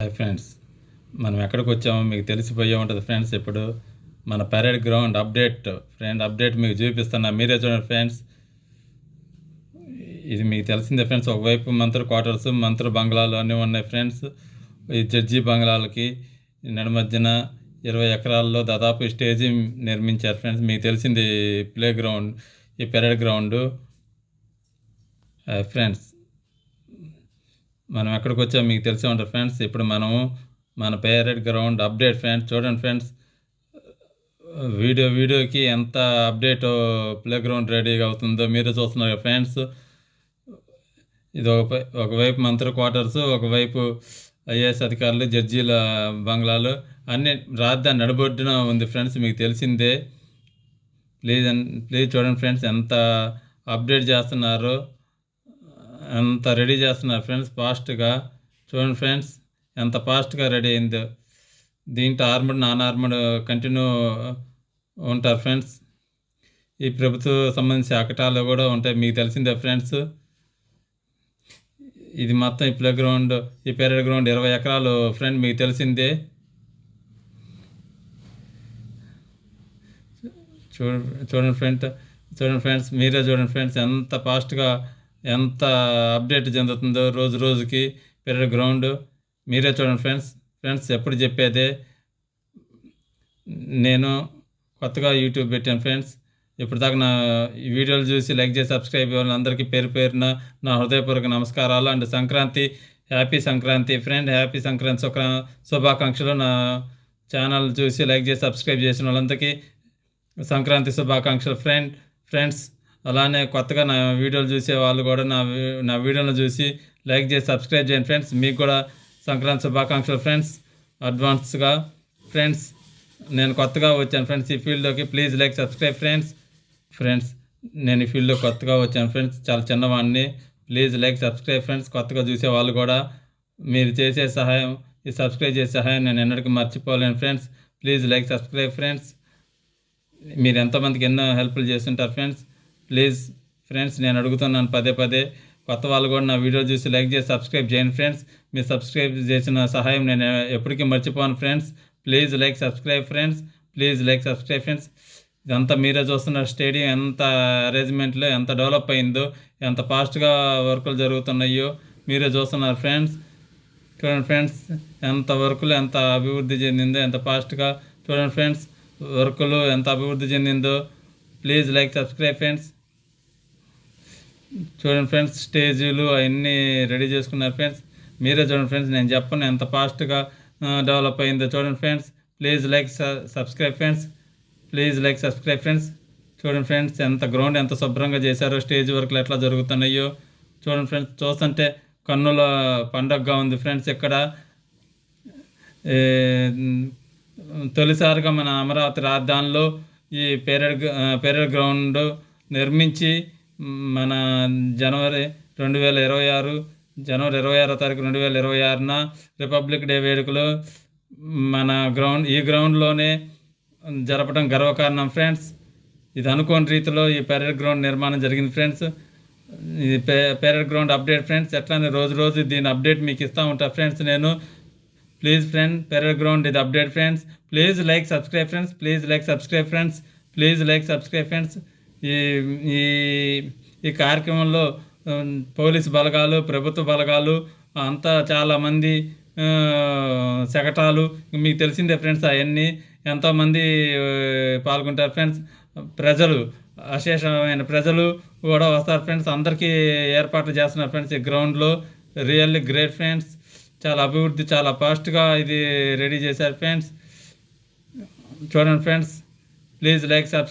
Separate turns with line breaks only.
Hi friends మనం ఎక్కడికి వచ్చామో మీకు తెలిసిపోయే ఉంటుంది ఫ్రెండ్స్ ఇప్పుడు. మన parade ground update friend update మీకు చూపిస్తున్నా. మీరే చూడండి ఫ్రెండ్స్ ఇది మీకు తెలిసిందే ఫ్రెండ్స్ ఒకవైపు మంత్రి క్వార్టర్స్ మంత్రి బంగ్లాలు అన్నీ ఉన్నాయి ఫ్రెండ్స్ ఈ జడ్జి బంగ్లాలకి నడుమధ్యన ఇరవై ఎకరాల్లో దాదాపు స్టేజీ నిర్మించారు ఫ్రెండ్స్ మీకు తెలిసింది ప్లే గ్రౌండ్ ఈ పెరేడ్ గ్రౌండ్ ఫ్రెండ్స్ మనం ఎక్కడికి వచ్చామో మీకు తెలిసే ఉంటారు ఫ్రెండ్స్. ఇప్పుడు మనము మన పేరెడ్ గ్రౌండ్ అప్డేట్ ఫ్రెండ్స్. చూడండి ఫ్రెండ్స్. వీడియో వీడియోకి ఎంత అప్డేట్ ప్లే గ్రౌండ్ రెడీగా అవుతుందో మీరే చూస్తున్నారు ఫ్రెండ్స్. ఇది ఒక ఒకవైపు మంత్రి క్వార్టర్స్ ఒకవైపు ఐఏఎస్ అధికారులు జడ్జీల బంగ్లాలు. అన్ని రాజధాని నడబొడ్డున ఉంది ఫ్రెండ్స్ మీకు తెలిసిందే. ప్లీజ్ ప్లీజ్ చూడండి ఫ్రెండ్స్ ఎంత అప్డేట్ చేస్తున్నారో. ఎంత రెడీ చేస్తున్నారు ఫ్రెండ్స్? ఫాస్ట్గా. చూడండి ఫ్రెండ్స్ ఎంత ఫాస్ట్గా రెడీ అయిందో. దీంట్లో ఆర్మడ్ నాన్ ఆర్మడ్ కంటిన్యూ ఉంటారు ఫ్రెండ్స్. ఈ ప్రభుత్వ సంబంధించి అకటాలు కూడా ఉంటాయి. మీకు తెలిసిందే ఫ్రెండ్స్ ఇది మొత్తం ఈ ప్లే గ్రౌండ్ ఈ పెరేడ్ గ్రౌండ్ ఇరవై ఎకరాలు. ఫ్రెండ్ మీకు తెలిసిందే. చూడ చూడండి ఫ్రెండ్ చూడండి ఫ్రెండ్స్ మీరే చూడండి ఫ్రెండ్స్ ఎంత ఫాస్ట్గా ఎంత అప్డేట్ చెందుతుందో రోజు రోజుకి పెరిగే గ్రౌండ్ మీరే చూడండి ఫ్రెండ్స్. ఫ్రెండ్స్ ఎప్పుడు చెప్పేదే నేను కొత్తగా యూట్యూబ్ పెట్టాను ఫ్రెండ్స్. ఇప్పుడు దాకా నా ఈ వీడియోలు చూసి లైక్ చేసి సబ్స్క్రైబ్ అవ్వాలి అందరికీ పేరు పేరున నా హృదయపూర్వక నమస్కారాలు. And Sankranti happy Sankranti friend. Happy Sankranti శుక్ర శుభాకాంక్షలు. నా ఛానల్ చూసి లైక్ చేసి సబ్స్క్రైబ్ చేసిన వాళ్ళందరికీ సంక్రాంతి శుభాకాంక్షలు ఫ్రెండ్. ఫ్రెండ్స్ అలానే కొత్తగా నా వీడియోలు చూసే వాళ్ళు కూడా నా నా వీడియోలు చూసి లైక్ చేసి సబ్స్క్రైబ్ చేయండి ఫ్రెండ్స్. మీకు కూడా సంక్రాంతి శుభాకాంక్షలు ఫ్రెండ్స్. అడ్వాన్స్గా ఫ్రెండ్స్ నేను కొత్తగా వచ్చాను ఫ్రెండ్స్ ఈ ఫీల్డ్లోకి. Please like subscribe friends. Friends నేను ఈ ఫీల్డ్లో కొత్తగా వచ్చాను ఫ్రెండ్స్. చాలా చిన్నవాడిని. Please like subscribe friends. కొత్తగా చూసే వాళ్ళు కూడా మీరు చేసే సహాయం ఈ సబ్స్క్రైబ్ చేసే సహాయం నేను ఎన్నటికీ మర్చిపోలేను friends. Please like subscribe friends. మీరు ఎంతోమందికి ఎన్నో హెల్ప్లు చేస్తుంటారు ఫ్రెండ్స్. ప్లీజ్ ఫ్రెండ్స్ నేను అడుగుతున్నాను పదే పదే. కొత్త వాళ్ళు కూడా నా వీడియో చూసి లైక్ చేసి సబ్స్క్రైబ్ చేయండి ఫ్రెండ్స్. మీరు సబ్స్క్రైబ్ చేసిన సహాయం నేను ఎప్పటికీ మర్చిపోను friends. Please like subscribe friends. Please like subscribe friends. ఇదంతా మీరే చూస్తున్నారు స్టేడియం ఎంత అరేంజ్మెంట్లో ఎంత డెవలప్ అయిందో ఎంత ఫాస్ట్గా వర్కులు జరుగుతున్నాయో మీరే చూస్తున్నారు ఫ్రెండ్స్. చూడండి ఫ్రెండ్స్ ఎంత వర్కులు ఎంత అభివృద్ధి చెందిందో ఎంత ఫాస్ట్గా చూడండి ఫ్రెండ్స్ వర్కులు ఎంత అభివృద్ధి చెందిందో. Please like subscribe friends. చూడండి ఫ్రెండ్స్ స్టేజీలు అవన్నీ రెడీ చేసుకున్నారు ఫ్రెండ్స్. మీరే చూడండి ఫ్రెండ్స్ నేను చెప్పను ఎంత ఫాస్ట్గా డెవలప్ అయిందో చూడండి friends. Please like subscribe friends. Please like subscribe friends. చూడండి ఫ్రెండ్స్ ఎంత గ్రౌండ్ ఎంత శుభ్రంగా చేశారో స్టేజ్ వర్క్లు ఎట్లా జరుగుతున్నాయో. చూడండి ఫ్రెండ్స్ చూస్తుంటే కన్నుల పండగగా ఉంది ఫ్రెండ్స్ ఇక్కడ. తొలిసారిగా మన అమరావతి రాజధానిలో ఈ పెరేడ్ పెరేడ్ గ్రౌండ్ నిర్మించి మన జనవరి రెండు వేల ఇరవై ఆరు జనవరి ఇరవై ఆరో తారీఖు రెండు వేల ఇరవై ఆరున రిపబ్లిక్ డే వేడుకలు మన గ్రౌండ్ ఈ గ్రౌండ్లోనే జరపడం గర్వకారణం ఫ్రెండ్స్. ఇది అనుకోని రీతిలో ఈ పెరడ్ గ్రౌండ్ నిర్మాణం జరిగింది ఫ్రెండ్స్. ఇది పెరడ్ గ్రౌండ్ అప్డేట్ ఫ్రెండ్స్. ఎట్లానే రోజు రోజు దీని అప్డేట్ మీకు ఇస్తూ ఉంటా ఫ్రెండ్స్ నేను. ప్లీజ్ ఫ్రెండ్ పెరడ్ గ్రౌండ్ ఇది update friends. Please like subscribe friends. Please like subscribe friends. Please like subscribe friends. ఈ ఈ ఈ కార్యక్రమంలో పోలీసు బలగాలు ప్రభుత్వ బలగాలు అంతా చాలామంది శకటాలు మీకు తెలిసిందే ఫ్రెండ్స్ అవన్నీ ఎంతోమంది పాల్గొంటారు ఫ్రెండ్స్. ప్రజలు అశేషమైన ప్రజలు కూడా వస్తారు ఫ్రెండ్స్. అందరికీ ఏర్పాట్లు చేస్తున్నారు ఫ్రెండ్స్ ఈ గ్రౌండ్లో. Really great friends. చాలా అభివృద్ధి చాలా ఫాస్ట్గా ఇది రెడీ చేశారు ఫ్రెండ్స్. చూడండి ఫ్రెండ్స్ ప్లీజ్ లైక్ సబ్స్క్రైబ్